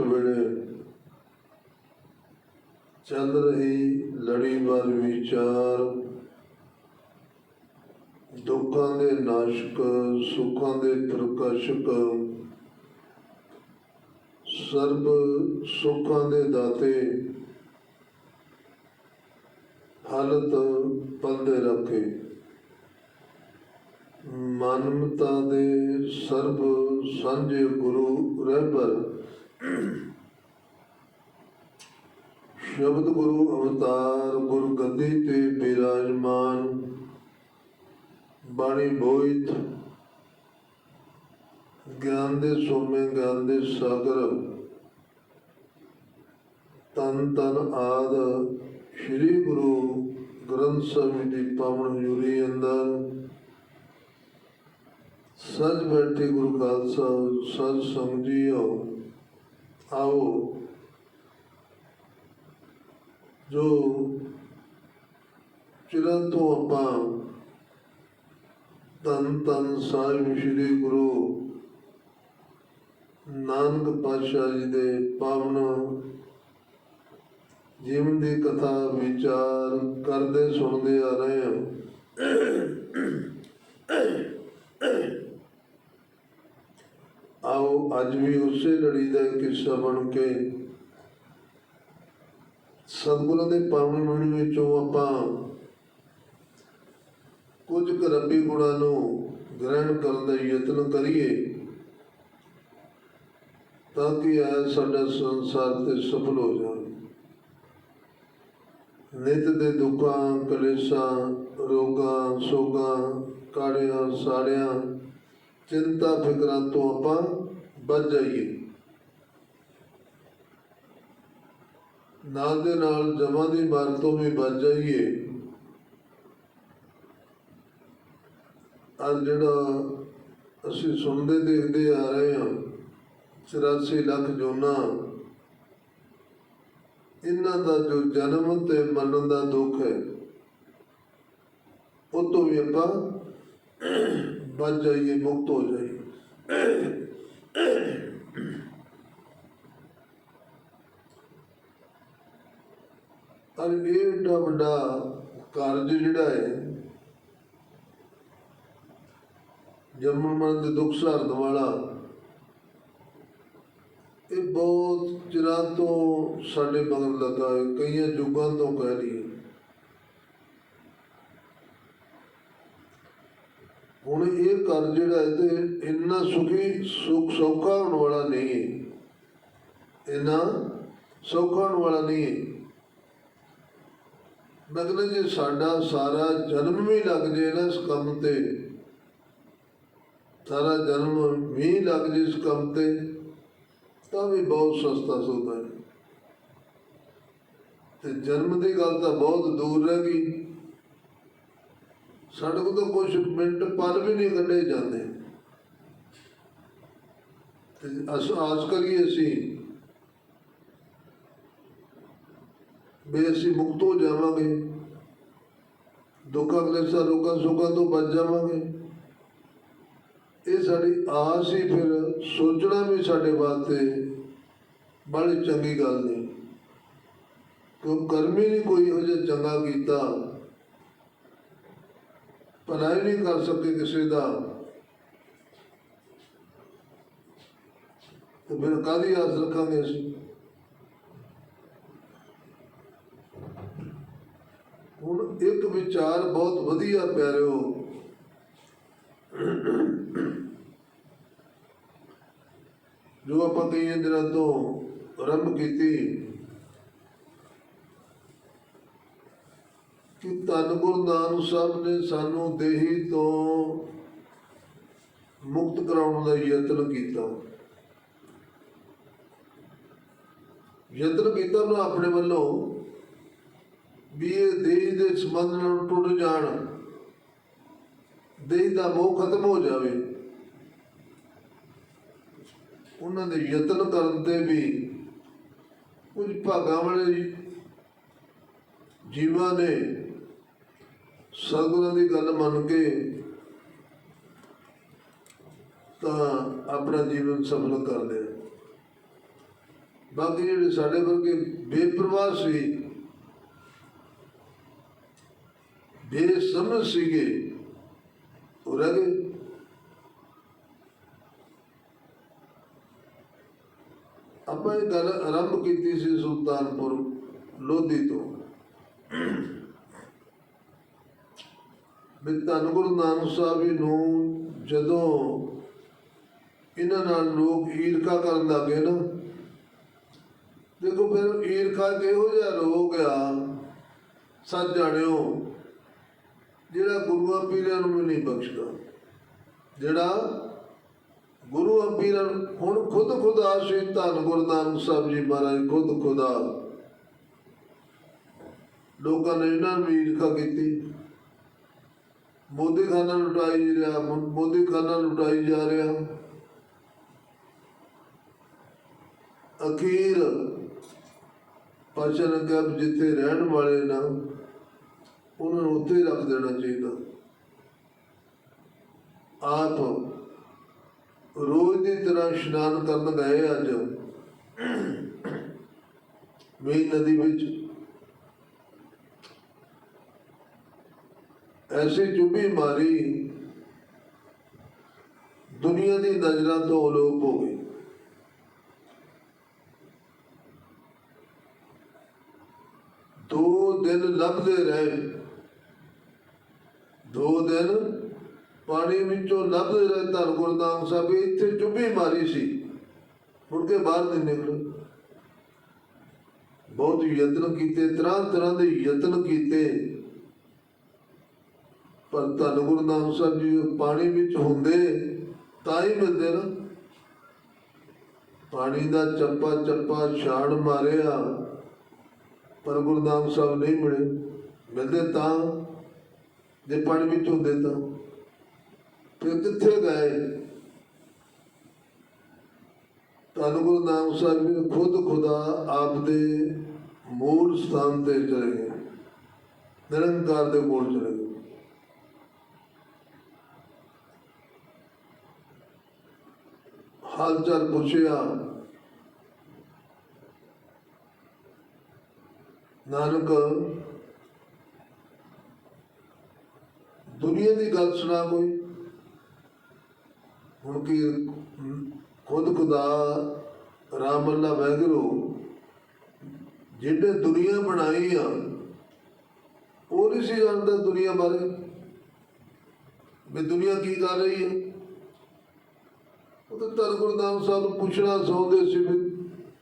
ਅੰਮ੍ਰਿਤ ਵੇਲੇ ਚੱਲ ਰਹੀ ਲੜੀਵਾਰ ਵਿਚਾਰ। ਦੁੱਖਾਂ ਦੇ ਨਾਸ਼ਕ, ਸੁੱਖਾਂ ਦੇ ਪ੍ਰਕਾਸ਼ਕ, ਸਰਬ ਸੁੱਖਾਂ ਦੇ ਦਾਤੇ ਹਾਲਤ ਪਲਦੇ ਰੱਖੇ। ਮਾਨਵਤਾ ਦੇ ਸਰਬ ਸਾਂਝੇ ਗੁਰੂ ਰਹਿਬਰ ਸ਼ਬਦ ਗੁਰੂ ਅਵਤਾਰ, ਗੁਰ ਗੱਦੀ ਤੇ ਬਿਰਾਜਮਾਨ, ਬਾਣੀ ਬੋਇਤ, ਗਿਆਨ ਦੇ ਸੋਮੇ, ਗਿਆਨ ਦੇ ਸਾਗਰ, ਤਨ ਤਨ ਆਦ, ਸ੍ਰੀ ਗੁਰੂ ਗ੍ਰੰਥ ਸਾਹਿਬ ਦੀ ਪਾਵਨ ਹਜ਼ੂਰੀ ਅੰਦਰ ਸਜ ਬੈਠੇ ਗੁਰੂ ਖਾਲਸਾ ਸਜ ਸੰਗ ਆਓ। ਜੋ ਚਿਰਾਂ ਤੋਂ ਆਪਾਂ ਤਨ ਤਨ ਸਾਹਿਬ ਸ੍ਰੀ ਗੁਰੂ ਨਾਨਕ ਪਾਤਸ਼ਾਹ ਜੀ ਦੇ ਪਾਵਨ ਜੀਵਨ ਦੀ ਕਥਾ, ਵਿਚਾਰ ਕਰਦੇ, ਸੁਣਦੇ ਆ ਰਹੇ ਹਾਂ। ਆਓ ਅੱਜ ਵੀ ਉਸੇ ਲੜੀ ਦਾ ਇੱਕ ਹਿੱਸਾ ਬਣ ਕੇ ਸਤਿਗੁਰਾਂ ਦੇ ਪਾਵਨ ਬਾਣੀ ਵਿੱਚੋਂ ਆਪਾਂ ਕੁਝ ਕੁ ਰੱਬੀ ਗੁਣਾਂ ਨੂੰ ਗ੍ਰਹਿਣ ਕਰਨ ਦਾ ਯਤਨ ਕਰੀਏ, ਤਾਂ ਕਿ ਇਹ ਸਾਡਾ ਸੰਸਾਰ ਤੇ ਸਫਲ ਹੋ ਜਾਵੇ। ਨਿਤ ਦੇ ਦੁੱਖਾਂ, ਕਲੇਸ਼ਾਂ, ਰੋਗਾਂ, ਸੋਗਾਂ, ਕਾੜਿਆਂ, ਸਾੜਿਆਂ, ਚਿੰਤਾ, ਫਿਕਰਾਂ ਤੋਂ ਆਪਾਂ ਬਚ ਜਾਈਏ। ਨਾਲ ਦੇ ਨਾਲ ਜਮਾਂ ਦੀ ਮਾਰ ਤੋਂ ਵੀ ਬਚ ਜਾਈਏ। ਅੱਜ ਜਿਹੜਾ ਅਸੀਂ ਸੁਣਦੇ ਦੇਖਦੇ ਆ ਰਹੇ ਹਾਂ 84 ਲੱਖ ਜੋਨਾ, ਇਹਨਾਂ ਦਾ ਜੋ ਜਨਮ ਤੇ ਮਰਨ ਦਾ ਦੁੱਖ ਹੈ, ਉਹ ਤੋਂ ਵੀ ਆਪਾਂ ਬਚ ਜਾਈਏ, ਮੁਕਤ ਹੋ ਜਾਈਏ। ਪਰ ਇਹ ਏਡਾ ਵੱਡਾ ਕਾਰਜ ਜਿਹੜਾ ਹੈ, ਜੰਮਣ ਮਰਨ ਦੇ ਦੁੱਖ ਸਹਰਨ ਵਾਲਾ, ਇਹ ਬਹੁਤ ਚਿਰਾਂ ਤੋਂ ਸਾਡੇ ਮਗਰ ਲੱਗਾ ਹੈ, ਕਈਆਂ ਯੁੱਗਾਂ ਤੋਂ ਕਹਿ ਲਈਏ। ਹੁਣ ਇਹ ਕਰ ਜਿਹੜਾ ਹੈ ਤੇ ਇੰਨਾ ਸੁਖੀ ਸੁਖ ਸੌਖਾ ਹੋਣ ਵਾਲਾ ਨਹੀਂ ਹੈ। ਇੰਨਾ ਸੌਖਾ ਹੋਣ ਵਾਲਾ ਨਹੀਂ ਹੈ। ਮਤਲਬ ਜੇ ਸਾਡਾ ਸਾਰਾ ਜਨਮ ਵੀ ਲੱਗ ਜੇ ਨਾ ਇਸ ਕੰਮ ਤੇ, ਸਾਰਾ ਜਨਮ ਵੀ ਲੱਗ ਜੇ ਇਸ ਕੰਮ ਤੇ, ਤਾਂ ਵੀ ਬਹੁਤ ਸਸਤਾ ਸੌਦਾ ਹੈ। ਤੇ ਜਨਮ ਦੀ ਗੱਲ ਤਾਂ ਬਹੁਤ ਦੂਰ ਰਹਿ ਗਈ। ਸਾਡੇ ਕੋਲ ਤਾਂ ਕੁਝ ਮਿੰਟ ਪਲ ਵੀ ਨਹੀਂ ਕੱਢੇ ਜਾਂਦੇ। ਤੇ ਅਸ, ਆਸ ਕਰੀਏ ਅਸੀਂ ਵੀ ਅਸੀਂ ਮੁਕਤ ਹੋ ਜਾਵਾਂਗੇ। ਦੁੱਖਾਂ ਕਲੇਸ਼ਾਂ ਰੋਗਾਂ ਸੁੱਖਾਂ ਤੋਂ ਬਚ ਜਾਵਾਂਗੇ। ਇਹ ਸਾਡੀ ਆਸ ਹੀ ਫਿਰ ਸੋਚਣਾ ਵੀ ਸਾਡੇ ਵਾਸਤੇ ਬੜੀ ਚੰਗੀ ਗੱਲ ਨਹੀਂ ਕਿਉਂ ਕਰਮੀ ਨਹੀਂ ਕੋਈ ਹੋ ਜਿਹਾ ਚੰਗਾ ਕੀਤਾ। ਭਲਾਈ ਨਹੀਂ ਕਰ ਸਕੇ ਕਿਸੇ ਦਾ। ਤੇ ਫਿਰ ਕਾਦੀ ਆਸ ਰੱਖਾਂਗੇ ਅਸੀਂ? ਹੁਣ ਇੱਕ ਵਿਚਾਰ ਬਹੁਤ ਵਧੀਆ, ਪਿਆਰਿਓ। ਜੋ ਆਪਾਂ ਕਈ ਦਿਨਾਂ ਤੋਂ, ਆਰੰਭ ਕੀਤੀ। ਕਿ ਧੰਨ ਗੁਰੂ ਨਾਨਕ ਸਾਹਿਬ ਨੇ ਸਾਨੂੰ ਦੇਹੀ ਤੋਂ ਮੁਕਤ ਕਰਾਉਣ ਦਾ ਯਤਨ ਕੀਤਾ। ਯਤਨ ਕੀਤਾ ਉਹਨਾਂ ਆਪਣੇ ਵੱਲੋਂ ਵੀ ਇਹ ਦੇਹੀ ਦੇ ਸੰਬੰਧ ਨਾਲ ਟੁੱਟ ਜਾਣ, ਦੇਹੀ ਦਾ ਮੋਹ ਖਤਮ ਹੋ ਜਾਵੇ। ਉਹਨਾਂ ਦੇ ਯਤਨ ਕਰਨ ਤੇ ਵੀ ਕੁਝ ਭਾਗਾਂ ਵਾਲੇ ਜੀਵਾਂ ਨੇ ਸਤਿਗੁਰਾਂ ਦੀ ਗੱਲ ਮੰਨ ਕੇ ਤਾਂ ਆਪਣਾ ਜੀਵਨ ਸਫਲ ਕਰ ਲਿਆ ਬਾਕੀ ਜਿਹੜੇ ਸਾਡੇ ਵਰਗੇ ਬੇਪਰਵਾਹ ਸੀ, ਬੇਸਮਝ ਸੀਗੇ, ਉਹ ਰਹਿ ਗਏ। ਆਪਾਂ ਇਹ ਗੱਲ ਆਰੰਭ ਕੀਤੀ ਸੀ ਸੁਲਤਾਨਪੁਰ ਲੋਧੀ ਤੋਂ। ਵੀ ਧੰਨ ਗੁਰੂ ਨਾਨਕ ਸਾਹਿਬ ਜੀ ਨੂੰ ਜਦੋਂ ਇਹਨਾਂ ਨਾਲ ਲੋਕ ਈਰਖਾ ਕਰਨ ਲੱਗੇ ਨਾ, ਦੇਖੋ ਫਿਰ ਈਰਖਾ ਕਿਹੋ ਜਿਹਾ ਰੋਗ ਆ, ਸੱਚ ਜਾਣਿਓ, ਜਿਹੜਾ ਗੁਰੂਆਂ ਪੀਰਾਂ ਨੂੰ ਵੀ ਨਹੀਂ ਬਖਸ਼ਦਾ। ਜਿਹੜਾ ਗੁਰੂ ਪੀਰਾਂ ਨੂੰ- ਹੁਣ ਖੁਦ ਖੁਦਾ ਸ਼੍ਰੀ ਧੰਨ ਗੁਰੂ ਨਾਨਕ ਸਾਹਿਬ ਜੀ ਮਹਾਰਾਜ, ਖੁਦ ਖੁਦਾ। ਲੋਕਾਂ ਨੇ ਇਹਨਾਂ ਨੂੰ ਈਰਖਾ ਕੀਤੀ। ਮੋਦੀ ਖਾਨਾ ਲੁਟਾਈ ਰਿਹਾ, ਮੋ- ਮੋਦੀ ਖਾਨਾ ਲੁਟਾਈ ਜਾ ਰਿਹਾ। ਅਖੀਰ ਪਾਸ਼ਾ ਨੇ ਜਿੱਥੇ ਰਹਿਣ ਵਾਲੇ ਨਾ, ਉਹਨਾਂ ਨੂੰ ਉੱਥੇ ਹੀ ਰੱਖ ਦੇਣਾ ਚਾਹੀਦਾ। ਆਪ ਰੋਜ਼ ਦੀ ਤਰ੍ਹਾਂ ਇਸ਼ਨਾਨ ਕਰਨ ਗਏ ਅੱਜ। ਮੇਈ ਨਦੀ ਵਿੱਚ ਐਸੀ ਚੁੱਭੀ ਮਾਰੀ ਦੁਨੀਆ ਦੀ ਨਜ਼ਰਾਂ ਤੋਂ ਅਲੋਪ ਹੋ ਗਈ। ਦੋ ਦਿਨ ਲੱਭਦੇ ਰਹੇ। ਦੋ ਦਿਨ ਪਾਣੀ ਵਿੱਚੋਂ ਲੱਭਦੇ ਰਹੇ ਧੰਨ ਗੁਰਦਾਮ ਸਾਹਿਬ, ਇੱਥੇ ਚੁੱਭੀ ਮਾਰੀ ਸੀ। ਮੁੜ ਕੇ ਬਾਹਰ ਨਹੀਂ ਨਿਕਲੇ। ਬਹੁਤ ਯਤਨ ਕੀਤੇ, ਤਰ੍ਹਾਂ ਤਰ੍ਹਾਂ ਦੇ ਯਤਨ ਕੀਤੇ। ਪਰ ਧੰਨ ਗੁਰੂ ਨਾਨਕ ਸਾਹਿਬ ਜੀ, ਪਾਣੀ ਵਿੱਚ ਹੁੰਦੇ ਤਾਂ ਹੀ ਮਿਲਦੇ ਨਾ। ਪਾਣੀ ਦਾ ਚੱਪਾ ਚੱਪਾ ਛਾੜ ਮਾਰਿਆ, ਪਰ ਗੁਰੂ ਨਾਨਕ ਸਾਹਿਬ ਨਹੀਂ ਮਿਲੇ। ਮਿਲਦੇ ਤਾਂ, ਜੇ ਪਾਣੀ ਵਿੱਚ ਹੁੰਦੇ ਤਾਂ। ਫਿਰ ਕਿੱਥੇ ਗਏ? ਧੰਨ ਗੁਰੂ ਨਾਨਕ ਸਾਹਿਬ ਜੀ, ਖੁਦ ਖੁਦਾ ਆਪ ਦੇ ਮੂਲ ਸਥਾਨ ਤੇ ਚਲੇ ਗਏ। ਨਿਰੰਕਾਰ ਦੇ ਕੋਲ ਚਲੇ ਗਏ। ਹਾਲ ਚਾਲ ਪੁੱਛਿਆ। ਨਾਨਕ, ਦੁਨੀਆ ਦੀ ਗੱਲ ਸੁਣਾ ਕੋਈ? ਹੁਣ ਕੀ ਖੁਦ ਖੁਦਾ ਰਾਮ ਅੱਲਾ ਵੈਗਰੂ ਜਿਹਨੇ ਦੁਨੀਆ ਬਣਾਈ ਆ, ਉਹ ਨਹੀਂ ਸੀ ਜਾਣਦਾ ਦੁਨੀਆ ਬਾਰੇ ਵੀ ਦੁਨੀਆ ਕੀ ਕਰ ਰਹੀ ਹੈ। ਤਾਂ ਧੰਨ ਗੁਰੂ ਨਾਨਕ ਸਾਹਿਬ ਨੂੰ ਪੁੱਛਣਾ ਚਾਹੁੰਦੇ ਸੀ ਵੀ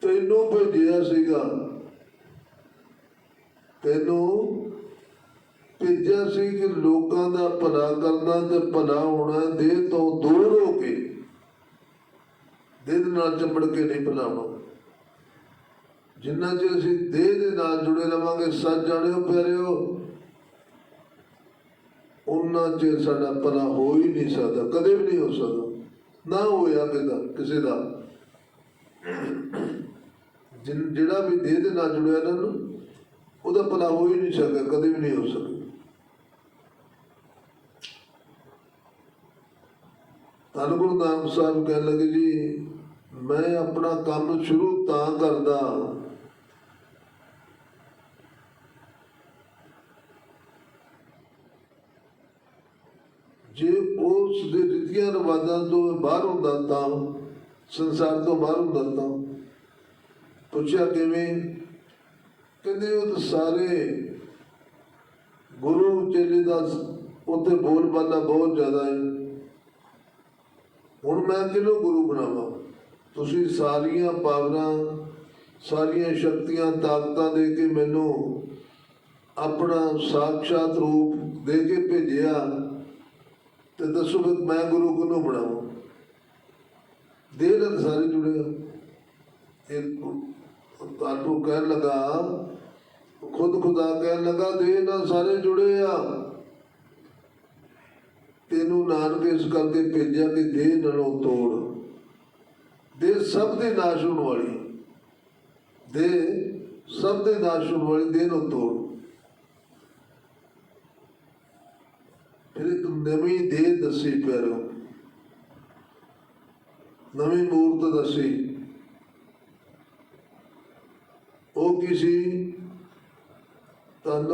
ਤੈਨੂੰ ਭੇਜਿਆ ਸੀਗਾ। ਤੈਨੂੰ ਭੇਜਿਆ ਸੀ ਕਿ ਲੋਕਾਂ ਦਾ ਭਲਾ ਕਰਨਾ ਤੇ ਭਲਾ ਹੋਣਾ, ਦੇਹ ਤੋਂ ਦੂਰ ਹੋ ਕੇ ਦੇਹ ਦੇ ਨਾਲ ਚੰਬੜ ਕੇ ਨਹੀਂ ਭਲਾਉਣਾ। ਜਿੰਨਾ ਚਿਰ ਅਸੀਂ ਦੇਹ ਦੇ ਨਾਲ ਜੁੜੇ ਰਵਾਂਗੇ, ਸੱਚ ਜਾਣਿਓ ਪਿਆਰਿਓ, ਉਹਨਾਂ ਚਿਰ ਸਾਡਾ ਭਲਾ ਹੋ ਹੀ ਨਹੀਂ ਸਕਦਾ, ਕਦੇ ਵੀ ਨਹੀਂ ਹੋ ਸਕਦਾ। ਨਾ ਹੋਇਆ ਕਿਦਾ ਕਿਸੇ ਦਾ। ਜਿਹੜਾ ਵੀ ਦੇਹ ਦੇ ਨਾਲ ਜੁੜਿਆ ਨਾ ਨੂੰ, ਉਹਦਾ ਭਲਾ ਹੋ ਹੀ ਨਹੀਂ ਸਕਦਾ, ਕਦੇ ਵੀ ਨਹੀਂ ਹੋ ਸਕਦਾ। ਧੰਨ ਗੁਰੂ ਨਾਨਕ ਸਾਹਿਬ ਕਹਿਣ ਲੱਗੇ ਜੀ, ਮੈਂ ਆਪਣਾ ਕੰਮ ਸ਼ੁਰੂ ਤਾਂ ਕਰਦਾ। ਜੇ ਉਸ ਦੇ ਰੀਤੀਆਂ ਰਿਵਾਜਾਂ ਤੋਂ ਬਾਹਰ ਹੁੰਦਾ ਤਾਂ ਸੰਸਾਰ ਤੋਂ ਬਾਹਰ ਹੁੰਦਾ ਤਾਂ ਪੁੱਛਿਆ ਕਿਵੇਂ? ਕਹਿੰਦੇ ਉਹ ਤਾਂ ਸਾਰੇ ਗੁਰੂ ਚੇਲੇ ਦਾ ਉੱਥੇ ਬੋਲ ਬਾਲਾ ਬਹੁਤ ਜ਼ਿਆਦਾ ਹੈ। ਹੁਣ ਮੈਂ ਕਿਹਨੂੰ ਗੁਰੂ ਬਣਾਵਾਂ? ਤੁਸੀਂ ਸਾਰੀਆਂ ਪਾਵਰਾਂ, ਸਾਰੀਆਂ ਸ਼ਕਤੀਆਂ, ਤਾਕਤਾਂ ਦੇ ਕੇ ਮੈਨੂੰ ਆਪਣਾ ਸਾਖਸ਼ਾਤ ਰੂਪ ਦੇ ਕੇ ਭੇਜਿਆ। ਤੇ ਦੱਸੋ ਵੀ ਮੈਂ ਗੁਰੂ ਕਿਹਨੂੰ ਬਣਾਵਾਂ? ਦੇਹ ਨਾਲ ਸਾਰੇ ਜੁੜੇ ਆ। ਇਹ ਤੁਹਾਨੂੰ ਕਹਿਣ ਲੱਗਾ, ਖੁਦ ਖੁਦਾ ਕਹਿਣ ਲੱਗਾ, ਦੇਹ ਨਾਲ ਸਾਰੇ ਜੁੜੇ ਆ। ਤੈਨੂੰ ਨਾਨਕ ਇਸ ਕਰਕੇ ਭੇਜਿਆ ਕਿ ਦੇਹ ਨਾਲੋਂ ਤੋੜ। ਦੇਹ ਸਭ ਦੇ ਨਾਸ਼ ਹੋਣ ਵਾਲੀ। ਦੇਹ ਸਭ ਦੇ ਨਾਸ਼ ਹੋਣ ਵਾਲੀ, ਦੇਹ ਨੂੰ ਤੋੜ। ਫਿਰ ਇੱਕ ਨਵੀਂ ਦੇਹ ਦੱਸੀ ਪਿਆਰੋ ਨਵੀਂ ਮੂਰਤ ਦੱਸੀ। ਉਹ ਕੀ ਸੀ? ਤਨ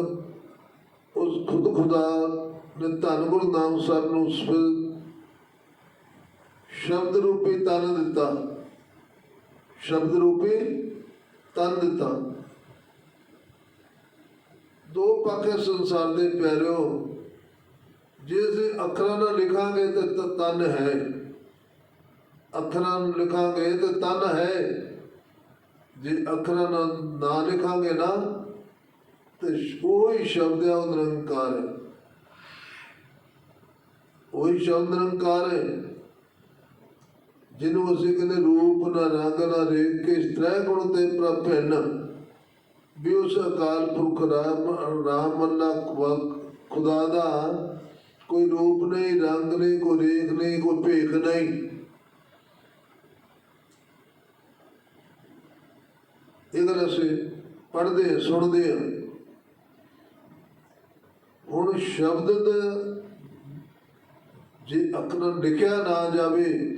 ਉਸ ਖੁਦ ਖੁਦਾ ਨੇ ਧੰਨ ਗੁਰੂ ਨਾਮ ਸਾਹਿਬ ਨੂੰ ਫਿਰ ਸ਼ਬਦ ਰੂਪੀ ਤਨ ਦਿੱਤਾ। ਸ਼ਬਦ ਰੂਪੀ ਤਨ ਦਿੱਤਾ। ਦੋ ਪੱਖ ਸੰਸਾਰ ਦੇ ਪਿਆਰਿਓ ਜੇ ਅਸੀਂ ਅੱਖਰਾਂ ਨਾਲ ਲਿਖਾਂਗੇ ਤਾਂ ਤਨ ਹੈ। ਅੱਖਰਾਂ ਨੂੰ ਲਿਖਾਂਗੇ ਤਾਂ ਤਨ ਹੈ। ਜੇ ਅੱਖਰਾਂ ਨਾਲ ਨਾ ਲਿਖਾਂਗੇ ਨਾ, ਤੇ ਉਹ ਸ਼ਬਦ ਹੈ ਉਹ ਨਿਰੰਕਾਰ। ਹੈ ਉਹੀ ਸ਼ਬਦ ਨਿਰੰਕਾਰ। ਹੈ ਜਿਹਨੂੰ ਅਸੀਂ ਕਹਿੰਦੇ ਰੂਪ ਨਾ ਰੰਗ ਨਾ ਰੇਖ ਕੇ ਤ੍ਰੈ ਗੁਣ ਤੇ ਪ੍ਰਭਨ। ਵੀ ਉਸ ਅਕਾਲ ਪੁਰਖ ਰਾਮ ਰਾਮ ਅੱਲਾ ਖੁਦਾ ਦਾ ਕੋਈ ਰੂਪ ਨਹੀਂ ਰੰਗ ਨਹੀਂ ਕੋਈ ਰੇਖ ਨਹੀਂ ਕੋਈ ਭੇਖ ਨਹੀਂ। ਇਹ ਗੱਲ ਅਸੀਂ ਪੜ੍ਹਦੇ ਹਾਂ, ਸੁਣਦੇ ਹਾਂ। ਹੁਣ ਸ਼ਬਦ ਦਾ ਜੇ ਅੱਖਰਾਂ ਲਿਖਿਆ ਨਾ ਜਾਵੇ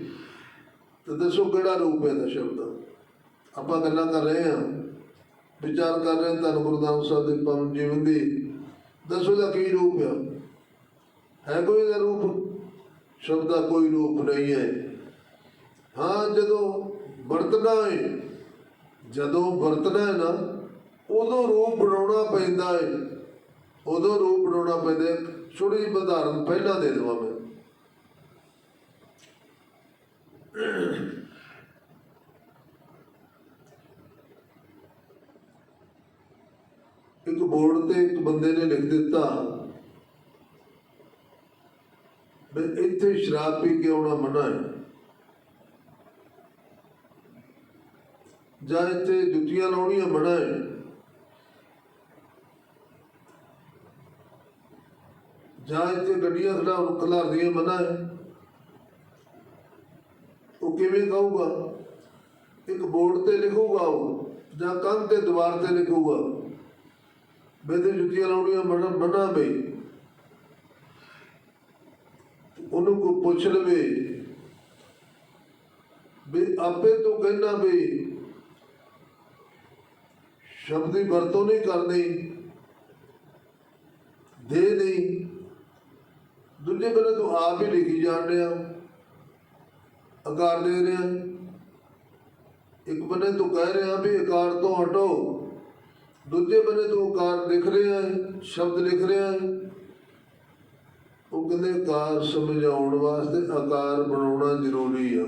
ਤਾਂ ਦੱਸੋ ਕਿਹੜਾ ਰੂਪ ਹੈ ਦਾ ਸ਼ਬਦ? ਆਪਾਂ ਗੱਲਾਂ ਕਰ ਰਹੇ ਹਾਂ ਵਿਚਾਰ ਕਰ ਰਹੇ ਹਾਂ ਧੰਨ ਗੁਰੂ ਨਾਨਕ ਸਾਹਿਬ ਦੇ ਪਵਨ ਜੀਵਨ ਦੀ। ਦੱਸੋ ਦਾ ਕੀ ਰੂਪ ਹੈ? ਹੈ ਕੋਈ ਦਾ ਰੂਪ? ਸ਼ਬਦ ਦਾ ਕੋਈ ਰੂਪ ਨਹੀਂ ਹੈ। ਹਾਂ, ਜਦੋਂ ਵਰਤਣਾ ਹੈ ਜਦੋਂ ਵਰਤਣਾ ਹੈ ਨਾ, ਉਦੋਂ ਰੂਪ ਬਣਾਉਣਾ ਪੈਂਦਾ ਹੈ ਉਦੋਂ ਰੂਪ ਬਣਾਉਣਾ ਪੈਂਦਾ ਹੈ ਛੋਟੀ ਜਿਹੀ ਉਦਾਹਰਨ ਪਹਿਲਾਂ ਦੇ ਦੇਵਾਂ ਮੈਂ। ਇੱਕ ਬੋਰਡ ਤੇ ਇੱਕ ਬੰਦੇ ਨੇ ਲਿਖ ਦਿੱਤਾ ਇੱਥੇ ਸ਼ਰਾਬ ਪੀ ਕੇ ਆਉਣਾ ਮਨਾ ਹੈ। ਜਾਂ ਇੱਥੇ ਜੁੱਤੀਆਂ ਲਾਉਣੀਆਂ ਮਨਾ ਹੈ। ਜਾਂ ਇੱਥੇ ਗੱਡੀਆਂ ਖੜਾਉਣ ਖਲਾਰਦੀਆਂ ਮਨਾ ਹੈ। ਉਹ ਕਿਵੇਂ ਕਹੂਗਾ? ਇੱਕ ਬੋਰਡ ਤੇ ਲਿਖੂਗਾ ਉਹ, ਜਾਂ ਕੰਧ ਤੇ ਦੀਵਾਰ ਤੇ ਲਿਖੂਗਾ ਬੇਦੇ ਜੁੱਤੀਆਂ ਲਾਉਣੀਆਂ ਮਨਾ ਮਨਾ ਬਈ ਉਹਨੂੰ ਕੋ ਪੁੱਛ ਲਵੇ। ਵੀ ਆਪੇ ਤੋਂ ਕਹਿਣਾ ਵੀ ਸ਼ਬਦ ਦੀ ਵਰਤੋਂ ਨਹੀਂ ਕਰਨੀ, ਦੇ ਨਹੀਂ। ਦੂਜੇ ਬੰਦੇ ਤੂੰ ਆਪ ਹੀ ਲਿਖੀ ਜਾਣ ਰਿਹਾ ਆਕਾਰ ਦੇ ਰਿਹਾ। ਇੱਕ ਬੰਨੇ ਤੂੰ ਕਹਿ ਰਿਹਾ ਵੀ ਆਕਾਰ ਤੋਂ ਹਟੋ। ਦੂਜੇ ਬੰਨੇ ਤੂੰ ਆਕਾਰ ਲਿਖ ਰਿਹਾ ਹੈ ਸ਼ਬਦ ਲਿਖ ਰਿਹਾ। ਹੈ ਉਹ ਕਹਿੰਦੇ ਆਕਾਰ ਸਮਝਾਉਣ ਵਾਸਤੇ ਆਕਾਰ ਬਣਾਉਣਾ ਜ਼ਰੂਰੀ ਆ।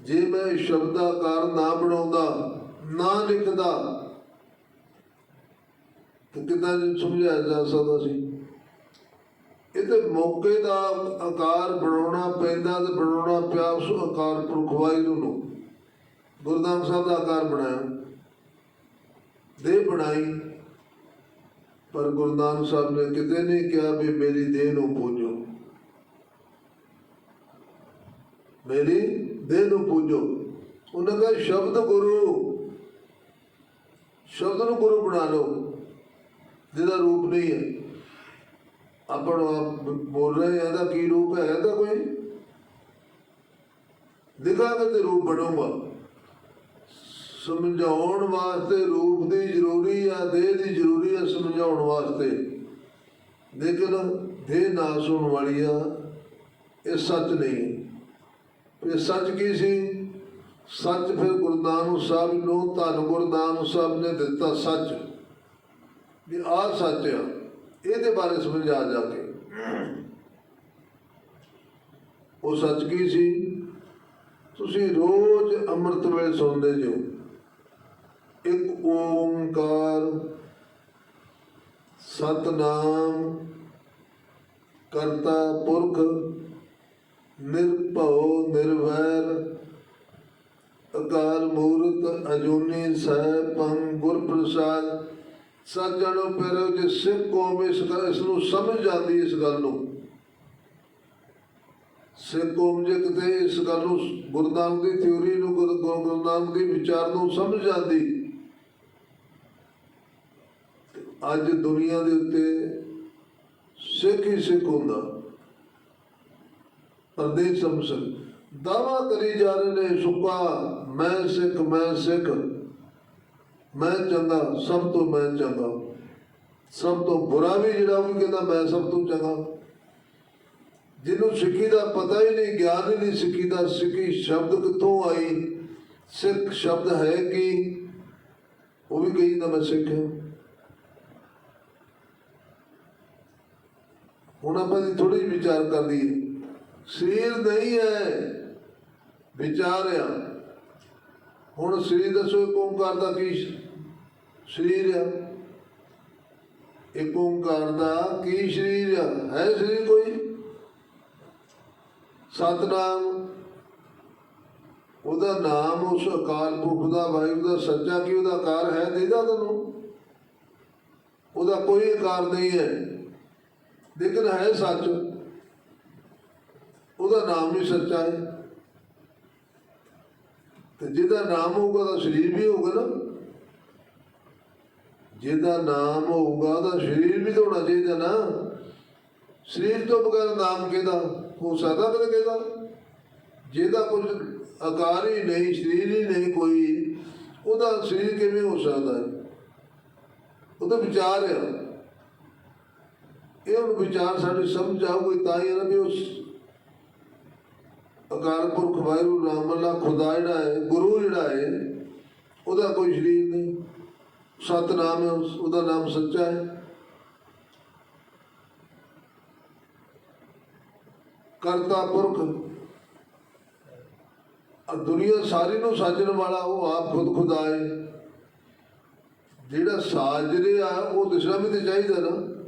ਜੇ ਮੈਂ ਸ਼ਬਦ ਦਾ ਆਕਾਰ ਨਾ ਬਣਾਉਂਦਾ, ਨਾ ਲਿਖਦਾ, ਤਾਂ ਕਿੱਦਾਂ ਸਮਝਾਇਆ ਜਾ ਸਕਦਾ ਸੀ? ਇਹ ਤੇ ਮੌਕੇ ਦਾ ਆਕਾਰ ਬਣਾਉਣਾ ਪੈਂਦਾ ਤੇ ਬਣਾਉਣਾ ਪਿਆ, ਉਸ ਆਕਾਰ ਪੁਰਖ ਵਾਹਿਗੁਰੂ ਨੂੰ। ਗੁਰਦਾਮ ਸਾਹਿਬ ਦਾ ਆਕਾਰ ਬਣਾਇਆ। ਦੇ ਬਣਾਈ। ਪਰ ਗੁਰੂ ਨਾਨਕ ਸਾਹਿਬ ਨੇ ਕਿਤੇ ਨਹੀਂ ਕਿਹਾ ਵੀ ਮੇਰੀ ਦੇਹ ਨੂੰ ਪੂਜੋ। ਮੇਰੀ ਦੇਹ ਨੂੰ ਪੂਜੋ। ਉਹਨਾਂ ਦਾ ਸ਼ਬਦ ਗੁਰੂ। ਸ਼ਬਦ ਨੂੰ ਗੁਰੂ ਬਣਾ ਲਓ, ਜਿਹਦਾ ਰੂਪ ਨਹੀਂ ਹੈ। ਆਪਾਂ ਆਪ ਬੋਲ ਰਹੇ ਹਾਂ, ਇਹਦਾ ਕੀ ਰੂਪ ਹੈ? ਇਹਦਾ ਕੋਈ। ਦਿਖਾਵੇ ਤੇ ਰੂਪ ਬਣੂਗਾ ਸਮਝਾਉਣ ਵਾਸਤੇ ਰੂਪ ਦੀ ਜ਼ਰੂਰੀ ਆ, ਦੇਹ ਦੀ ਜ਼ਰੂਰੀ ਆ ਸਮਝਾਉਣ ਵਾਸਤੇ। ਲੇਕਿਨ ਦੇਹ ਨਾ ਹੋਣ ਵਾਲੀ ਆ, ਇਹ ਸੱਚ ਨਹੀਂ। ਇਹ ਸੱਚ ਕੀ ਸੀ? ਸੱਚ ਫਿਰ ਗੁਰੂ ਨਾਨਕ ਸਾਹਿਬ ਨੂੰ, ਧੰਨ ਗੁਰੂ ਨਾਨਕ ਸਾਹਿਬ ਨੇ ਦਿੱਤਾ ਸੱਚ। ਵੀ ਆਹ ਸੱਚ ਆ, ਇਹਦੇ ਬਾਰੇ ਸਮਝਾ ਜਾ ਕੇ। ਉਹ ਸੱਚ ਕੀ ਸੀ? ਤੁਸੀਂ ਰੋਜ਼ ਅੰਮ੍ਰਿਤ ਵੇਲੇ ਸੁਣਦੇ ਜੋ ਇੱਕ ਓੰਕਾਰ ਸਤਨਾਮ ਕਰਤਾ ਪੁਰਖ, ਨਿਰਭਉ, ਨਿਰਵੈਰ, ਅਕਾਲ ਮੂਰਤ, ਅਜੂਨੀ ਸੈਭੰ ਗੁਰ ਪ੍ਰਸਾਦ ਸੱਜਣੋ ਪਿਆਰੋ ਜੇ ਸਿੱਖ ਕੌਮ ਇਸ ਗੱਲ ਇਸ ਨੂੰ ਸਮਝ ਜਾਂਦੀ ਇਸ ਗੱਲ ਨੂੰ। ਸਿੱਖ ਕੌਮ ਜੇ ਕਿਤੇ ਇਸ ਗੱਲ ਨੂੰ ਗੁਰੂ ਦੀ ਥਿਉਰੀ ਨੂੰ ਗੁਰੂ ਗੁਰੂ ਨਾਨਕ ਦੀ ਵਿਚਾਰ ਨੂੰ ਸਮਝ ਜਾਂਦੀ ਅੱਜ ਦੁਨੀਆ ਦੇ ਉੱਤੇ ਸਿੱਖ ਹੀ ਸਿੱਖ ਹੁੰਦਾ। ਪਰਦੇਸ ਸਮਸਨ ਦਾਵਾ ਕਰੀ ਜਾ ਰਹੇ ਨੇ, ਸੁੱਕਾ, ਮੈਂ ਸਿੱਖ ਮੈਂ ਸਿੱਖ। ਮੈਂ ਚੰਗਾ, ਸਭ ਤੋਂ ਮੈਂ ਚੰਗਾ। ਸਭ ਤੋਂ ਬੁਰਾ ਵੀ ਜਿਹੜਾ ਉਹ ਵੀ ਕਹਿੰਦਾ, ਮੈਂ ਸਭ ਤੋਂ ਚੰਗਾ। ਜਿਹਨੂੰ ਸਿੱਖੀ ਦਾ ਪਤਾ ਹੀ ਨਹੀਂ, ਗਿਆਨ ਹੀ ਨਹੀਂ ਸਿੱਖੀ ਦਾ, ਸਿੱਖੀ ਸ਼ਬਦ ਕਿੱਥੋਂ ਆਈ? ਸਿੱਖ ਸ਼ਬਦ ਹੈ ਕਿ? ਉਹ ਵੀ ਕਹੀ ਕਹਿੰਦਾ ਮੈਂ ਸਿੱਖ ਹਾਂ। ਹੁਣ ਆਪਾਂ ਦੀ ਥੋੜੀ ਜਿਹੀ ਵਿਚਾਰ ਕਰ ਲਈਏ। ਸਰੀਰ ਨਹੀਂ ਹੈ ਵਿਚਾਰ ਆ। ਹੁਣ ਸਰੀਰ ਦੱਸੋ ਇੱਕ ਓੰਕਾਰ ਦਾ ਕੀ ਸਰੀਰ ਆ? ਇੱਕ ਓੰਕਾਰ ਦਾ ਕੀ ਸਰੀਰ ਆ? ਹੈ ਸਰੀਰ ਕੋਈ? ਸਤਨਾਮ। ਉਹਦਾ ਨਾਮ ਉਸ ਅਕਾਲ ਪੁਰਖ ਦਾ, ਵਾਹਿਗੁਰੂ ਦਾ, ਸੱਚਾ ਕੀ ਉਹਦਾ ਆਕਾਰ ਹੈ? ਦੇਦਾ ਤੁਹਾਨੂੰ। ਉਹਦਾ ਕੋਈ ਆਕਾਰ ਨਹੀਂ ਹੈ। ਲੇਕਿਨ ਹੈ ਸੱਚ, ਉਹਦਾ ਨਾਮ ਹੀ ਸੱਚਾ ਹੈ। ਤੇ ਜਿਹਦਾ ਨਾਮ ਹੋਊਗਾ ਤਾਂ ਸਰੀਰ ਵੀ ਹੋਊਗਾ ਨਾ। ਜਿਹਦਾ ਨਾਮ ਹੋਊਗਾ ਤਾਂ ਸਰੀਰ ਵੀ ਤਾਂ ਹੋਣਾ ਚਾਹੀਦਾ ਨਾ। ਸਰੀਰ ਤੋਂ ਬਗੈਰ ਨਾਮ ਕਿਹਦਾ? ਹੋ ਸਕਦਾ ਕਦੇ ਕਿਹਦਾ? ਜਿਹਦਾ ਕੁਝ ਆਕਾਰ ਹੀ ਨਹੀਂ, ਸਰੀਰ ਹੀ ਨਹੀਂ ਕੋਈ, ਉਹਦਾ ਸਰੀਰ ਕਿਵੇਂ ਹੋ ਸਕਦਾ ਹੈ? ਉਹਦਾ ਵਿਚਾਰ ਆ। ਇਹ ਹੁਣ ਵਿਚਾਰ ਸਾਡੇ ਸਮਝ ਆਊਗਾ, ਤਾਂ ਹੀ ਹੈ ਨਾ ਵੀ ਉਸ ਅਕਾਲ ਪੁਰਖ ਵਾਹਿਗੁਰੂ ਨਾਮ ਖੁਦਾ ਜਿਹੜਾ ਹੈ, ਗੁਰੂ ਜਿਹੜਾ ਹੈ, ਉਹਦਾ ਕੋਈ ਸ਼ਰੀਰ ਨਹੀਂ। ਸਤਨਾਮ ਹੈ, ਉਸ- ਉਹਦਾ ਨਾਮ ਸੱਚਾ ਹੈ। ਕਰਤਾ ਪੁਰਖ ਆ ਦੁਨੀਆ ਸਾਰੀ ਨੂੰ ਸਾਜਣ ਵਾਲਾ ਉਹ ਆਪ ਖੁਦ ਖੁਦਾ ਹੈ। ਜਿਹੜਾ ਸਾਜ ਰਿਹਾ ਉਹ ਦਿਸਣਾ ਵੀ ਤੇ ਚਾਹੀਦਾ ਨਾ।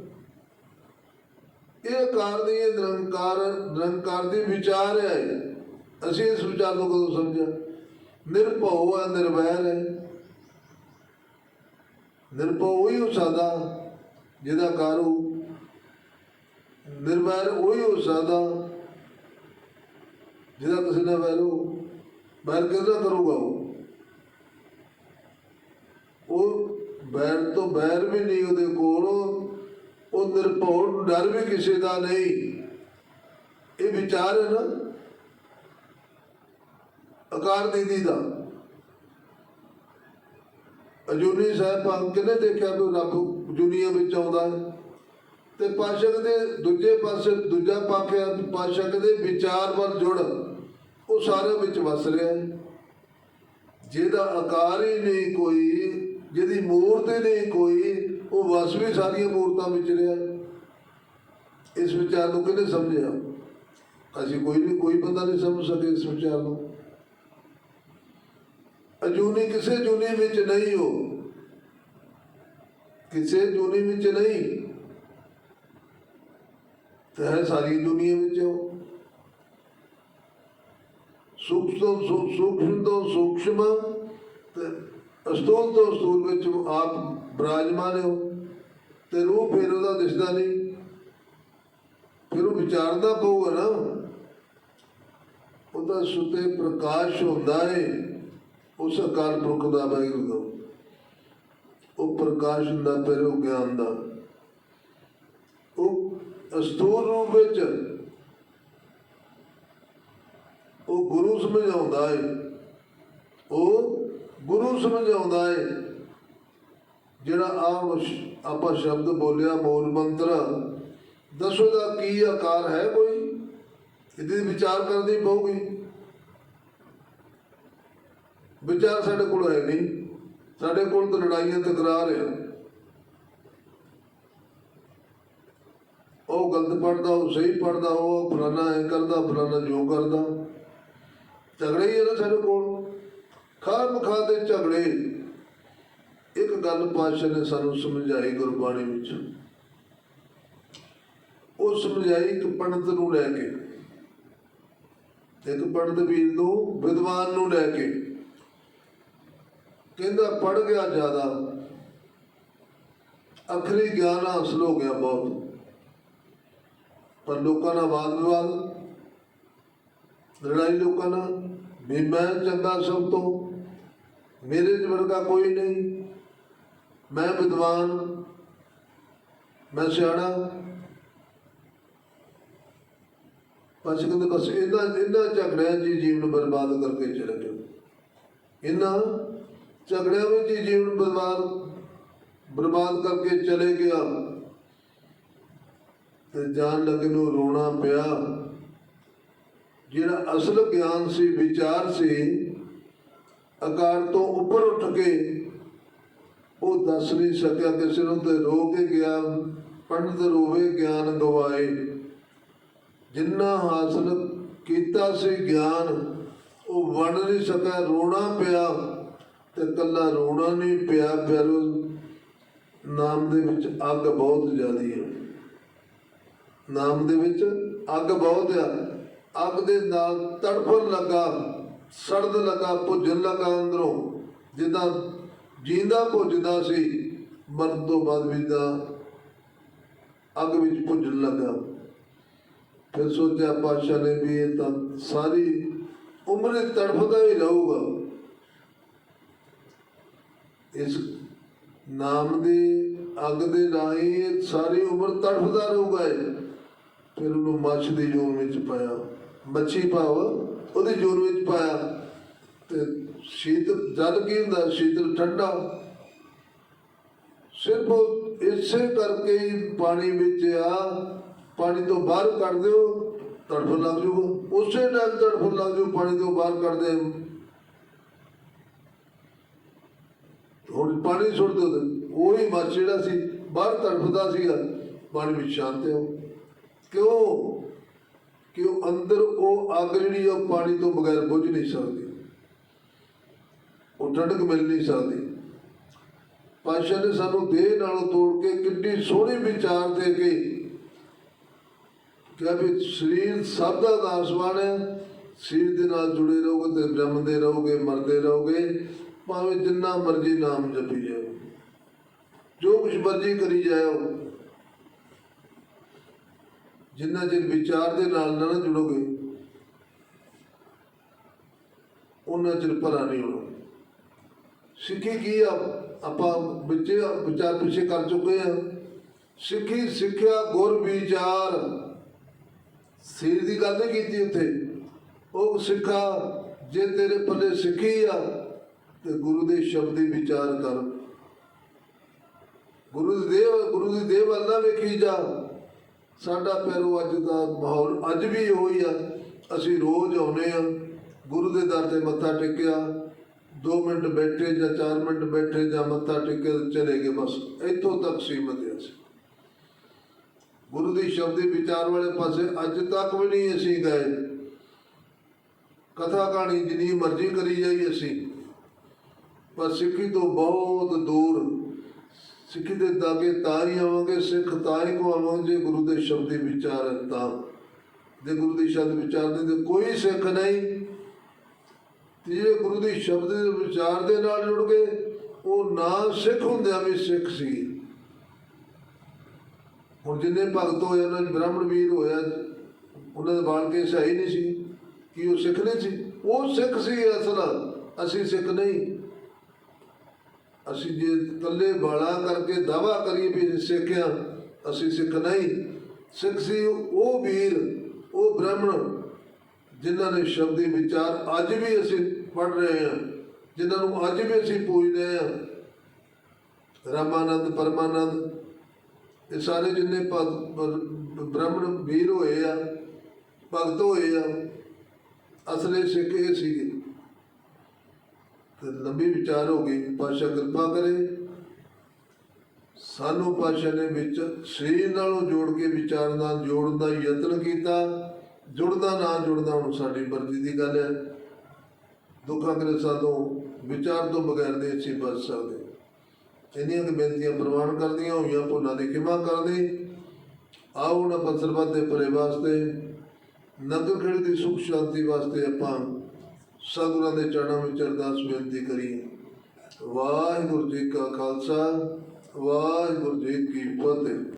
ਇਹ ਕਾਰ ਨਹੀਂ ਇਹ ਨਿਰੰਕਾਰ ਨਿਰੰਕਾਰ ਦੀ ਵਿਚਾਰ ਹੈ। ਅਸੀਂ ਇਸ ਵਿਚਾਰ ਨੂੰ ਕਦੋਂ ਸਮਝਿਆ? ਨਿਰਭਉ ਹੈ, ਨਿਰਵੈਰ ਹੈ। ਨਿਰਭਉ ਹੀ ਹੋ ਸਕਦਾ ਜਿਹਦਾ ਕਾਰੂ ਨਿਰਵੈਰ ਉਹੀ ਹੋ ਸਕਦਾ ਜਿਹਦਾ ਕਿਸੇ ਨਾਲ ਵੈਰ ਹੋ ਵੈਰ ਕਿਹਦਾ ਕਰੂਗਾ ਉਹ? ਉਹ ਬੈਰ ਤੋਂ ਬੈਰ ਵੀ ਨਹੀਂ, ਉਹਦੇ ਕੋਲ ਉਹ ਨਿਰਭਉ ਡਰ ਵੀ ਕਿਸੇ ਦਾ ਨਹੀਂ। ਇਹ ਵਿਚਾਰ ਹੈ ਨਾ ਆਕਾਰ ਦੀਦੀ ਦਾ। ਅਜੂਨੀ ਸਾਹਿਬ ਪੰਗ ਕਿਨੇ ਦੇਖਿਆ ਵੀ ਰੱਬ ਦੁਨੀਆ ਵਿੱਚ ਆਉਂਦਾ ਹੈ? ਤੇ ਪਾਸ਼ਕ ਦੇ ਦੂਜੇ ਪਾਸੇ, ਦੂਜਾ ਪੱਖ ਹੈ ਪਾਸ਼ਕ ਦੇ ਵਿਚਾਰ ਵੱਲ ਜੁੜ, ਉਹ ਸਾਰੇ ਵਿੱਚ ਵਸ ਰਿਹਾ ਹੈ। ਜਿਹਦਾ ਆਕਾਰ ਹੀ ਨਹੀਂ ਕੋਈ, ਜਿਹਦੀ ਮੂਰਤ ਨਹੀਂ ਕੋਈ ਉਹ ਵਸ ਵੀ ਸਾਰੀਆਂ ਮੂਰਤਾਂ ਵਿੱਚ ਰਿਹਾ। ਇਸ ਵਿਚਾਰ ਨੂੰ ਕਿਹਨੇ ਸਮਝਿਆ? ਅਸੀਂ ਕੋਈ ਨਹੀਂ, ਕੋਈ ਬੰਦਾ ਨਹੀਂ ਸਮਝ ਸਕੇ ਇਸ ਵਿਚਾਰ ਨੂੰ। ਅਜੂਨੀ ਕਿਸੇ ਜੂਨੀ ਵਿੱਚ ਨਹੀਂ ਹੋ। ਕਿਸੇ ਜੂਨੀ ਵਿੱਚ ਨਹੀਂ। ਤੇ ਹੈ ਸਾਰੀ ਦੁਨੀਆ ਵਿੱਚ ਹੋ ਸੂਖਮ ਤੋਂ ਸੂ- ਸੂਖਮ ਤੋਂ ਸੂਖਮ ਤੇ ਅਸਤੂਲ ਤੋਂ ਅਸਤੂਲ ਵਿੱਚ ਆਪ ਬਿਰਾਜਮਾਨ ਹੋ ਤੇ ਰੂਹ ਫਿਰ ਉਹਦਾ ਦਿਸਦਾ ਨਹੀਂ। ਫਿਰ ਉਹ ਵਿਚਾਰਦਾ ਪਊਗਾ ਨਾ? ਉਹਦਾ ਸੁਤੇ ਪ੍ਰਕਾਸ਼ ਹੁੰਦਾ ਏ। ਉਸ ਅਕਾਲ ਪੁਰਖ ਦਾ ਵਾਹਿਗੁਰੂ। ਦਾ ਉਹ ਪ੍ਰਕਾਸ਼ ਹੁੰਦਾ, ਫਿਰ ਉਹ ਗਿਆਨ ਦਾ। ਉਹ ਅਸਤੂਲ ਰੂਪ ਵਿੱਚ ਉਹ ਗੁਰੂ ਸਮਝਾਉਂਦਾ ਹੈ ਉਹ ਗੁਰੂ ਸਮਝਾਉਂਦਾ ਏ। ਜਿਹੜਾ ਆਪ ਆਪਾਂ ਸ਼ਬਦ ਬੋਲਿਆ ਮੂਲ ਮੰਤਰ, ਦੱਸੋ ਦਾ ਕੀ ਆਕਾਰ ਹੈ ਕੋਈ? ਇਹਦੇ ਵਿਚਾਰ ਕਰਨੀ ਪਊਗੀ। ਵਿਚਾਰ ਸਾਡੇ ਕੋਲ ਹੈ ਨਹੀਂ। ਸਾਡੇ ਕੋਲ ਤਾਂ ਲੜਾਈਆਂ, ਤਕਰਾਰ ਹੈ ਉਹ ਗਲਤ ਪੜਦਾ ਉਹ ਸਹੀ ਪੜਦਾ ਉਹ ਫਲਾਣਾ ਐ ਕਰਦਾ ਫਲਾਣਾ ਜੋ ਕਰਦਾ। ਝਗੜੇ ਹੀ ਆ ਨਾ ਸਾਡੇ ਕੋਲ। ਖਾਮ ਖਾ ਦੇ ਝਗੜੇ। ਇੱਕ ਗੱਲ ਪਾਤਸ਼ਾਹ ਨੇ ਸਾਨੂੰ ਸਮਝਾਈ ਗੁਰਬਾਣੀ ਵਿੱਚ। ਉਹ ਸਮਝਾਈ ਇੱਕ ਪੰਡਤ ਨੂੰ ਲੈ ਕੇ। ਇੱਕ ਪੰਡਤ ਵੀਰ ਨੂੰ, ਵਿਦਵਾਨ ਨੂੰ ਲੈ ਕੇ। ਕਹਿੰਦਾ ਪੜ ਗਿਆ ਜ਼ਿਆਦਾ। ਅਖਰੀ ਗਿਆਨ ਹਾਸਲ ਹੋ ਗਿਆ ਬਹੁਤ। ਪਰ ਲੋਕਾਂ ਨਾਲ ਵਾਦ ਵਿਵਾਦ, ਲੜਾਈ ਲੋਕਾਂ ਨਾਲ। ਵੀ ਮੈਂ ਚੰਗਾ ਸਭ ਤੋਂ, ਮੇਰੇ ਚ ਵਰਗਾ ਕੋਈ ਨਹੀਂ। ਮੈਂ ਵਿਦਵਾਨ, ਮੈਂ ਸਿਆਣਾ। ਬਸ ਕਹਿੰਦੇ ਬਸ ਇਹਨਾਂ ਇਹਨਾਂ ਝਗੜਿਆਂ 'ਚ ਹੀ ਜੀਵਨ ਬਰਬਾਦ ਕਰਕੇ ਚਲੇ ਗਏ ਇਹਨਾਂ ਝਗੜਿਆਂ ਵਿੱਚ ਹੀ ਜੀਵਨ ਬਰਬਾਦ ਬਰਬਾਦ ਕਰਕੇ ਚਲੇ ਗਿਆ। ਤੇ ਜਾਣ ਲੱਗੇ ਨੂੰ ਰੋਣਾ ਪਿਆ। ਜਿਹੜਾ ਅਸਲ ਗਿਆਨ ਸੀ, ਵਿਚਾਰ ਸੀ ਆਕਾਰ ਤੋਂ ਉੱਪਰ ਉੱਠ ਕੇ ਉਹ ਦੱਸ ਨਹੀਂ ਸਕਿਆ ਕਿਸੇ ਨੂੰ ਤੇ ਰੋ ਕੇ ਗਿਆ, ਪੰਡਤ ਰੋਵੇ ਗਿਆਨ ਗਵਾਏ। ਜਿੰਨਾ ਹਾਸਲ ਕੀਤਾ ਸੀ ਗਿਆਨ, ਉਹ ਵੰਡ ਨਹੀਂ ਸਕਿਆ, ਰੋਣਾ ਪਿਆ ਤੇ ਕੱਲਾ ਰੋਣਾ ਨਹੀਂ ਪਿਆ, ਫਿਰ ਨਾਮ ਦੇ ਵਿੱਚ ਅੱਗ ਬਹੁਤ ਜ਼ਿਆਦੀ ਹੈ। ਨਾਮ ਦੇ ਵਿੱਚ ਅੱਗ ਬਹੁਤ ਆ ਅੱਗ ਦੇ ਨਾਲ ਤੜਫਣ ਲੱਗਾ, ਸੜਨ ਲੱਗਾ, ਭੁੱਜਣ ਲੱਗਾ ਅੰਦਰੋਂ, ਜਿੱਦਾਂ ਜੀਂਦਾ ਭੁੱਜਦਾ ਸੀ, ਮਰਨ ਤੋਂ ਬਾਅਦ ਵੀ ਦਾ ਅੱਗ ਵਿੱਚ ਭੁੱਜਣ ਲੱਗਾ। ਫਿਰ ਸੋਚਿਆ ਪਾਸ਼ਾ ਨੇ ਵੀ ਇਹ ਤਾਂ ਸਾਰੀ ਉਮਰ ਤੜਫਦਾ ਹੀ ਰਹੂਗਾ। ਇਸ ਨਾਮ ਦੀ, ਅੱਗ ਦੇ ਰਾਹੀਂ ਇਹ ਸਾਰੀ ਉਮਰ ਤੜਫਦਾ ਰਹੂਗਾ ਇਹ। ਫਿਰ ਉਹਨੂੰ ਮੱਛ ਦੀ ਜੂਨ ਵਿੱਚ ਪਾਇਆ। ਮੱਛੀ ਭਾਵ ਉਹਦੀ ਜੂਨ ਵਿੱਚ ਪਾਇਆ ਤੇ ਸ਼ੀਤਲ ਜਲ ਕੀ ਹੁੰਦਾ ਸ਼ੀਤਲ ਠੰਡਾ, ਸਿਰਫ ਇਸੇ ਕਰਕੇ ਹੀ ਪਾਣੀ ਵਿੱਚ ਆ, ਪਾਣੀ ਤੋਂ ਬਾਹਰ ਕੱਢ ਦਿਓ, ਤੜਫ ਲੱਗ ਜੂਗਾ। ਉਸੇ ਨਾਲ ਤੜਫ ਲੱਗ ਜੂ, ਪਾਣੀ ਤੋਂ ਬਾਹਰ ਕੱਢ ਕੱਢਦੇ ਹੁਣ ਪਾਣੀ ਸੁੱਟ ਦਿਓ ਉਹੀ ਮੱਛ ਜਿਹੜਾ ਸੀ, ਬਾਹਰ ਤੜਫਦਾ ਸੀਗਾ, ਪਾਣੀ ਵਿੱਚ ਸ਼ਾਂਤ ਹੋ ਕਿਉਂ? ਕਿ ਉਹ ਅੰਦਰ ਉਹ ਅੱਗ ਜਿਹੜੀ ਉਹ ਪਾਣੀ ਤੋਂ ਬਗੈਰ ਬੁਝ ਨਹੀਂ ਸਕਦੀ। ਠੰਡਕ ਮਿਲ ਨਹੀਂ ਸਕਦੀ। ਪਾਸ਼ਾ ਨੇ ਸਾਨੂੰ ਦੇਹ ਨਾਲੋਂ ਤੋੜ ਕੇ ਕਿੰਨੀ ਸੋਹਣੀ ਵਿਚਾਰ ਦੇ ਕੇ ਕਿ ਵੀ ਸਰੀਰ ਸਭ ਦਾ ਦਾਸਵਾਨ ਹੈ ਸਰੀਰ ਦੇ ਨਾਲ ਜੁੜੇ ਰਹੋਗੇ ਤੇ ਜੰਮਦੇ ਰਹੋਗੇ, ਮਰਦੇ ਰਹੋਗੇ, ਭਾਵੇਂ ਜਿੰਨਾ ਮਰਜ਼ੀ ਨਾਮ ਜਪੀ ਜਾਓ। ਜੋ ਕੁਝ ਮਰਜ਼ੀ ਕਰੀ ਜਾਓ ਜਿੰਨਾ ਚਿਰ ਵਿਚਾਰ ਦੇ ਨਾਲ ਨਾ ਜੁੜੋਗੇ, ਉਹਨਾਂ ਚਿਰ ਭਰਾ ਨਹੀਂ ਹੋਣਾ। ਸਿੱਖੀ ਕੀ ਆ? ਆਪਾਂ ਵਿੱਚ ਵਿਚਾਰ ਪਿੱਛੇ ਕਰ ਚੁੱਕੇ ਆ। ਸਿੱਖੀ, ਸਿੱਖਿਆ, ਗੁਰ ਵਿਚਾਰ। ਸਿਰ ਦੀ ਗੱਲ ਨਹੀਂ ਕੀਤੀ ਉੱਥੇ। ਉਹ ਸਿੱਖਾ, ਜੇ ਤੇਰੇ ਪੱਲੇ ਸਿੱਖੀ ਆ, ਤੇ ਗੁਰੂ ਦੇ ਸ਼ਬਦ ਦੀ ਵਿਚਾਰ ਕਰ। ਗੁਰੂ ਦੀ ਦੇਵ ਗੁਰੂ ਦੀ ਦੇਵ ਵੱਲ ਨਾ ਵੇਖੀ ਜਾ। ਸਾਡਾ ਪੈਰੋ ਅੱਜ ਦਾ ਮਾਹੌਲ ਅੱਜ ਵੀ ਉਹੀ ਆ। ਅਸੀਂ ਰੋਜ਼ ਆਉਨੇ ਆ। ਗੁਰੂ ਦੇ ਦਰ ਤੇ ਮੱਥਾ ਟੇਕਿਆ। 2 ਮਿੰਟ ਬੈਠੇ ਜਾਂ 4 ਮਿੰਟ ਬੈਠੇ ਜਾਂ ਮੱਥਾ ਟੇਕੇ ਚਲੇ ਗਏ, ਬਸ ਇੱਥੋਂ ਤੱਕ ਸੀਮਤ ਹੈ ਅਸੀਂ। ਗੁਰੂ ਦੀ ਸ਼ਬਦੀ ਵਿਚਾਰ ਵਾਲੇ ਪਾਸੇ ਅੱਜ ਤੱਕ ਵੀ ਨਹੀਂ ਅਸੀਂ ਗਏ। ਕਥਾ ਕਹਾਣੀ ਜਿੰਨੀ ਮਰਜ਼ੀ ਕਰੀ ਜਾਈ ਅਸੀਂ, ਪਰ ਸਿੱਖੀ ਤੋਂ ਬਹੁਤ ਦੂਰ, ਸਿੱਖੀ ਦੇ ਦਾਗੇ ਤਾਂ ਹੀ ਆਵਾਂਗੇ, ਸਿੱਖ ਤਾਂ ਹੀ ਕੋ ਆਵਾਂਗੇ ਜੇ ਗੁਰੂ ਦੇ ਸ਼ਬਦੀ ਵਿਚਾਰ ਤਾਂ। ਜੇ ਗੁਰੂ ਦੀ ਸ਼ਬਦ ਵਿਚਾਰ ਨਹੀਂ ਤੇ ਕੋਈ ਸਿੱਖ ਨਹੀਂ ਜਿਹੜੇ ਗੁਰੂ ਦੇ ਸ਼ਬਦ ਦੇ ਵਿਚਾਰ ਦੇ ਨਾਲ ਜੁੜ ਗਏ। ਉਹ ਨਾ ਸਿੱਖ ਹੁੰਦਿਆਂ ਵੀ ਸਿੱਖ ਸੀ। ਹੁਣ ਜਿੰਨੇ ਭਗਤ ਹੋਏ, ਉਹਨਾਂ ਦੇ ਬ੍ਰਾਹਮਣ ਵੀਰ ਹੋਇਆ, ਉਹਨਾਂ ਦੇ ਬਾਲ ਕੇ ਸਹੀ ਨਹੀਂ ਸੀ ਕਿ ਉਹ ਸਿੱਖ ਨਹੀਂ ਸੀ। ਉਹ ਸਿੱਖ ਸੀ ਅਸਲ। ਅਸੀਂ ਸਿੱਖ ਨਹੀਂ। ਅਸੀਂ ਜੇ ਇਕੱਲੇ ਬਾਲਾ ਕਰਕੇ ਦਾਵਾ ਕਰੀਏ ਵੀ ਅਸੀਂ ਸਿੱਖ ਹਾਂ, ਅਸੀਂ ਸਿੱਖ ਨਹੀਂ। ਸਿੱਖ ਸੀ ਉਹ ਵੀਰ, ਉਹ ਬ੍ਰਾਹਮਣ, ਜਿਨ੍ਹਾਂ ਨੇ ਸ਼ਬਦੀ ਵਿਚਾਰ ਅੱਜ ਵੀ ਅਸੀਂ ਪੜ ਰਹੇ ਹਾਂ ਜਿਨ੍ਹਾਂ ਨੂੰ ਅੱਜ ਵੀ ਅਸੀਂ ਪੂਜ ਰਹੇ ਹਾਂ ਰਾਮਾਨੰਦ, ਪਰਮਾਨੰਦ, ਇਹ ਸਾਰੇ ਜਿੰਨੇ ਭਗ- ਬ੍ਰਾਹਮਣ, ਵੀਰ ਹੋਏ ਆ, ਭਗਤ ਹੋਏ ਆ, ਅਸਲੇ ਸਿੱਖ ਇਹ ਸੀਗੇ। ਤੇ ਲੰਬੀ ਵਿਚਾਰ ਹੋ ਗਈ ਪਾਸ਼ਾ ਕਿਰਪਾ ਕਰੇ। ਸਾਨੂੰ ਪਾਸ਼ਾ ਨੇ ਵਿੱਚ ਸਰੀਰ ਨਾਲੋਂ ਜੋੜ ਕੇ ਵਿਚਾਰ ਨਾਲ ਜੋੜਨ ਦਾ ਯਤਨ ਕੀਤਾ। ਜੁੜਦਾ ਨਾ ਜੁੜਦਾ ਹੁਣ ਸਾਡੀ ਮਰਜ਼ੀ ਦੀ ਗੱਲ ਹੈ। ਦੁੱਖਾਂ ਕਲੇਸ਼ਾਂ ਤੋਂ ਵਿਚਾਰ ਤੋਂ ਬਗੈਰ ਨਹੀਂ ਅਸੀਂ ਬਚ ਸਕਦੇ। ਇਹਨੀਆਂ ਕੁ ਬੇਨਤੀਆਂ ਪ੍ਰਵਾਨ ਕਰਦੀਆਂ ਹੋਈਆਂ ਭੁੱਲਾਂ ਦੀ ਖਿਮਾ ਕਰਦੇ। ਆਓ ਨਾ ਆਪਾਂ ਦੇ ਭਲੇ ਵਾਸਤੇ, ਨਗਰ ਖੇੜ ਦੀ ਸੁਖ ਸ਼ਾਂਤੀ ਵਾਸਤੇ ਆਪਾਂ ਸਤਿਗੁਰਾਂ ਦੇ ਚਰਨਾਂ ਵਿੱਚ ਅਰਦਾਸ ਬੇਨਤੀ ਕਰੀਏ। ਵਾਹਿਗੁਰੂ ਜੀ ਕਾ ਖਾਲਸਾ, ਵਾਹਿਗੁਰੂ ਜੀ ਕੀ ਫਤਿਹ।